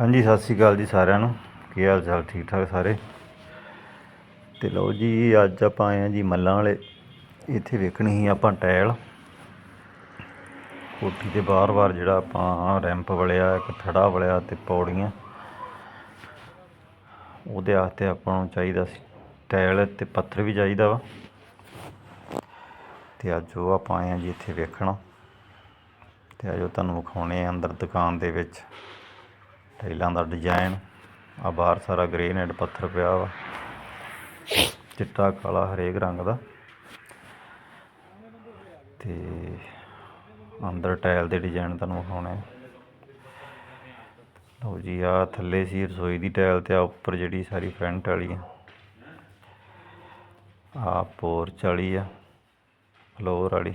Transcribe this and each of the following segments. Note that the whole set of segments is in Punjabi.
ਹਾਂਜੀ, ਸਤਿ ਸ਼੍ਰੀ ਅਕਾਲ ਜੀ ਸਾਰਿਆਂ ਨੂੰ। ਕੀ ਹਾਲ ਚਾਲ? ਠੀਕ ਠਾਕ ਸਾਰੇ? ਤੇ ਲਓ ਜੀ, ਅੱਜ ਆਪਾਂ ਆਏ ਆ ਜੀ ਮੱਲਾਂ ਵਾਲੇ। ਇੱਥੇ ਵੇਖਣੀ ਸੀ ਆਪਾਂ ਟਾਇਲ। ਕੋਠੀ ਦੇ ਬਾਰ-ਬਾਰ ਜਿਹੜਾ ਆਪਾਂ ਰੈਂਪ ਵਲਿਆ, ਇੱਕ ਥੜਾ ਵਲਿਆ ਤੇ ਪੌੜੀਆਂ। ਉਹਦੇ ਵਾਸਤੇ ਆਪਾਂ ਨੂੰ ਚਾਹੀਦਾ ਸੀ ਟਾਇਲ ਤੇ ਪੱਥਰ ਵੀ ਚਾਹੀਦਾ ਵਾ। ਤੇ ਅੱਜ ਉਹ ਆਪਾਂ ਆਏ ਆ ਜੀ ਇੱਥੇ ਵੇਖਣਾ। ਤੇ ਉਹ ਤੁਹਾਨੂੰ ਵਿਖਾਉਣੇ ਆ ਅੰਦਰ ਦੁਕਾਨ ਦੇ ਵਿੱਚ। ਟਾਈਲਾਂ ਦਾ ਡਿਜ਼ਾਈਨ ਆ ਬਾਹਰ ਸਾਰਾ ਗ੍ਰੇਨਾਈਟ ਪੱਥਰ ਪਿਆ ਵਾ। ਚਿੱਟਾ, ਕਾਲਾ, ਹਰੇਕ ਰੰਗ ਦਾ। ਤੇ ਅੰਦਰ ਟਾਇਲ ਦੇ ਡਿਜ਼ਾਈਨ ਤੁਹਾਨੂੰ ਵਿਖਾਉਣੇ ਆ। ਲਓ ਜੀ ਆ ਥੱਲੇ ਸੀ ਰਸੋਈ ਦੀ ਟਾਇਲ ਤੇ ਆ ਉੱਪਰ ਜਿਹੜੀ ਸਾਰੀ ਫਰੰਟ ਵਾਲੀ ਆ। ਆ ਪੋਰਚ ਵਾਲੀ ਆ ਫਲੋਰ ਵਾਲੀ।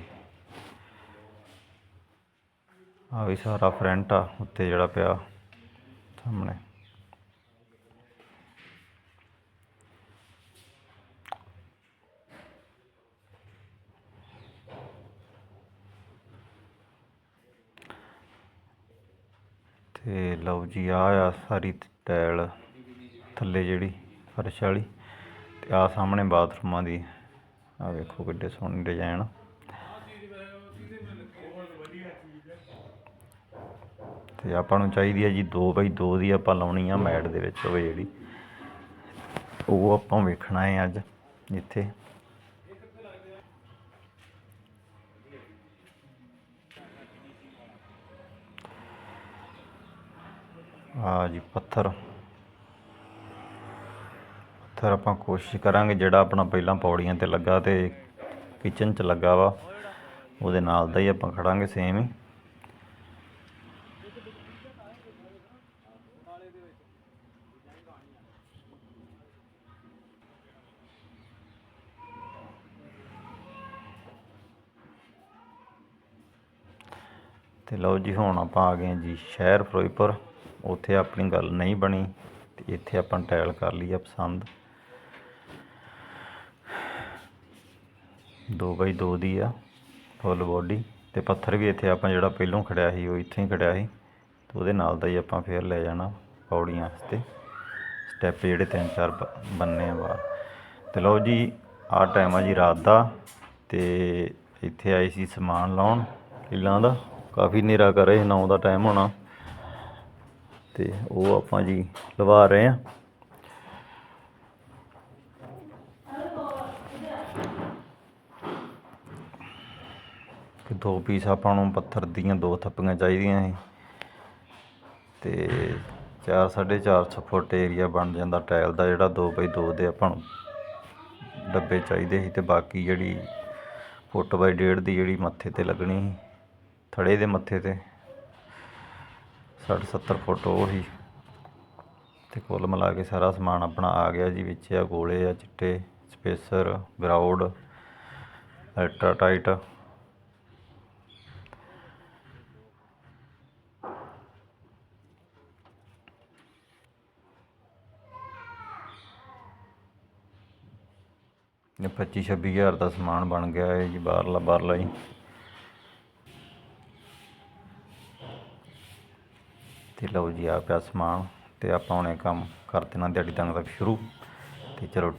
ਆ ਵੀ ਸਾਰਾ ਫਰੰਟ ਆ, ਉੱਤੇ ਜਿਹੜਾ ਪਿਆ। ਸਾਹਮਣੇ ਤੇ ਲਓ ਜੀ ਆ ਆ ਸਾਰੀ ਟਾਇਲ ਥੱਲੇ ਜਿਹੜੀ, ਫਰਸ਼ ਵਾਲੀ ਤੇ ਆ ਸਾਹਮਣੇ ਬਾਥਰੂਮਾਂ ਦੀ। ਆ ਵੇਖੋ ਕਿੱਡੇ ਸੋਹਣੇ ਡਿਜ਼ਾਈਨ ਤੇ ਆਪਾਂ ਨੂੰ ਚਾਹੀਦੀ ਹੈ ਜੀ 2 ਬਾਈ 2 ਦੀ ਆਪਾਂ ਲਾਉਣੀ ਆ ਮੈਟ ਦੇ ਵਿੱਚ ਹੋਵੇ ਜਿਹੜੀ। ਉਹ ਆਪਾਂ ਵੇਖਣਾ ਹੈ ਅੱਜ, ਇੱਥੇ। ਆ ਜੀ ਪੱਥਰ। ਪੱਥਰ ਆਪਾਂ ਕੋਸ਼ਿਸ਼ ਕਰਾਂਗੇ ਜਿਹੜਾ ਆਪਣਾ ਪਹਿਲਾਂ ਪੌੜੀਆਂ ਤੇ ਲੱਗਾ ਤੇ ਕਿਚਨ 'ਚ ਲੱਗਾ ਵਾ, ਉਹਦੇ ਨਾਲ ਦਾ ਹੀ ਆਪਾਂ ਖੜਾਂਗੇ ਸੇਮ ਹੀ। ਤੇ ਲਓ ਜੀ, ਹੁਣ ਆਪਾਂ ਆ ਗਏ ਜੀ ਸ਼ਹਿਰ ਫਿਰੋਜ਼ਪੁਰ। ਉੱਥੇ ਆਪਣੀ ਗੱਲ ਨਹੀਂ ਬਣੀ, ਤੇ ਇੱਥੇ ਆਪਾਂ ਟਾਇਲ ਕਰ ਲਈ ਆ ਪਸੰਦ। 2 ਬਾਈ 2 ਦੀ ਆ, ਫੁੱਲ ਬੋਡੀ। ਤੇ ਪੱਥਰ ਵੀ ਇੱਥੇ ਆਪਾਂ ਜਿਹੜਾ ਪਹਿਲੋਂ ਖੜਿਆ ਸੀ, ਉਹ ਇੱਥੇ ਹੀ ਖੜਿਆ ਸੀ। ਤੇ ਉਹਦੇ ਨਾਲ ਦਾ ਹੀ ਆਪਾਂ ਫੇਰ ਲੈ ਜਾਣਾ ਪੌੜੀਆਂ ਵਾਸਤੇ। ਸਟੈਪ ਜਿਹੜੇ ਤਿੰਨ ਚਾਰ ਬ- ਬੰਨੇ ਆ ਬਾਹਰ। ਤੇ ਲਓ ਜੀ ਆਹ ਟਾਈਮ ਆ ਜੀ ਰਾਤ ਦਾ। ਤੇ ਇੱਥੇ ਆਏ ਸੀ ਸਮਾਨ ਲਾਉਣ ਕਿੱਲਾਂ ਦਾ। ਕਾਫੀ ਹਨੇਰਾ ਕਰ ਰਹੇ 9 ਦਾ ਟਾਈਮ ਹੋਣਾ। ਤੇ ਉਹ ਆਪਾਂ ਜੀ ਲਵਾ ਰਹੇ ਆ ਕਿ ਦੋ ਪੀਸ ਆਪਾਂ ਨੂੰ ਪੱਥਰ ਦੀਆਂ ਦੋ ਥੱਪੀਆਂ ਚਾਹੀਦੀਆਂ ਸੀ। ਤੇ 4 4.5 ਫੁੱਟ ਏਰੀਆ ਬਣ ਜਾਂਦਾ ਟਾਇਲ ਦਾ, ਜਿਹੜਾ 2 ਬਾਈ 2 ਦੇ ਆਪਾਂ ਨੂੰ ਡੱਬੇ ਚਾਹੀਦੇ ਸੀ। ਤੇ ਬਾਕੀ ਜਿਹੜੀ ਫੁੱਟ ਬਾਈ ਡੇਢ ਦੀ ਜਿਹੜੀ ਮੱਥੇ ਤੇ ਲੱਗਣੀ ਸੀ। ਥੜੇ ਦੇ ਮੱਥੇ ਤੇ। 60 70 ਫੁੱਟ ਉਹ ਹੀ। ਤੇ ਕੁੱਲ ਮਿਲਾ ਕੇ ਸਾਰਾ ਸਮਾਨ ਆਪਣਾ ਆ ਗਿਆ ਜੀ ਵਿੱਚ। ਆ ਗੋਲੇ, ਆ ਚਿੱਟੇ, ਸਪੇਸਰ, ਗਰਾਊਡ, ਅਲਟਰਾ ਟਾਈਟ। ਇਹ 25 26 ਹਜ਼ਾਰ ਦਾ ਸਮਾਨ ਬਣ ਗਿਆ ਹੈ ਜੀ, ਬਾਹਰਲਾ ਬਾਹਰਲਾ ਹੀ। ਤੇ ਲਓ ਜੀ ਆ ਪਿਆ ਸਮਾਨ ਤੇ ਆਪਾਂ ਹੁਣੇ ਕੰਮ ਕਰ ਦੇਣਾ ਦਿਹਾੜੀ ਤੱਕ ਦਾ ਸ਼ੁਰੂ। ਤੇ ਚਲੋ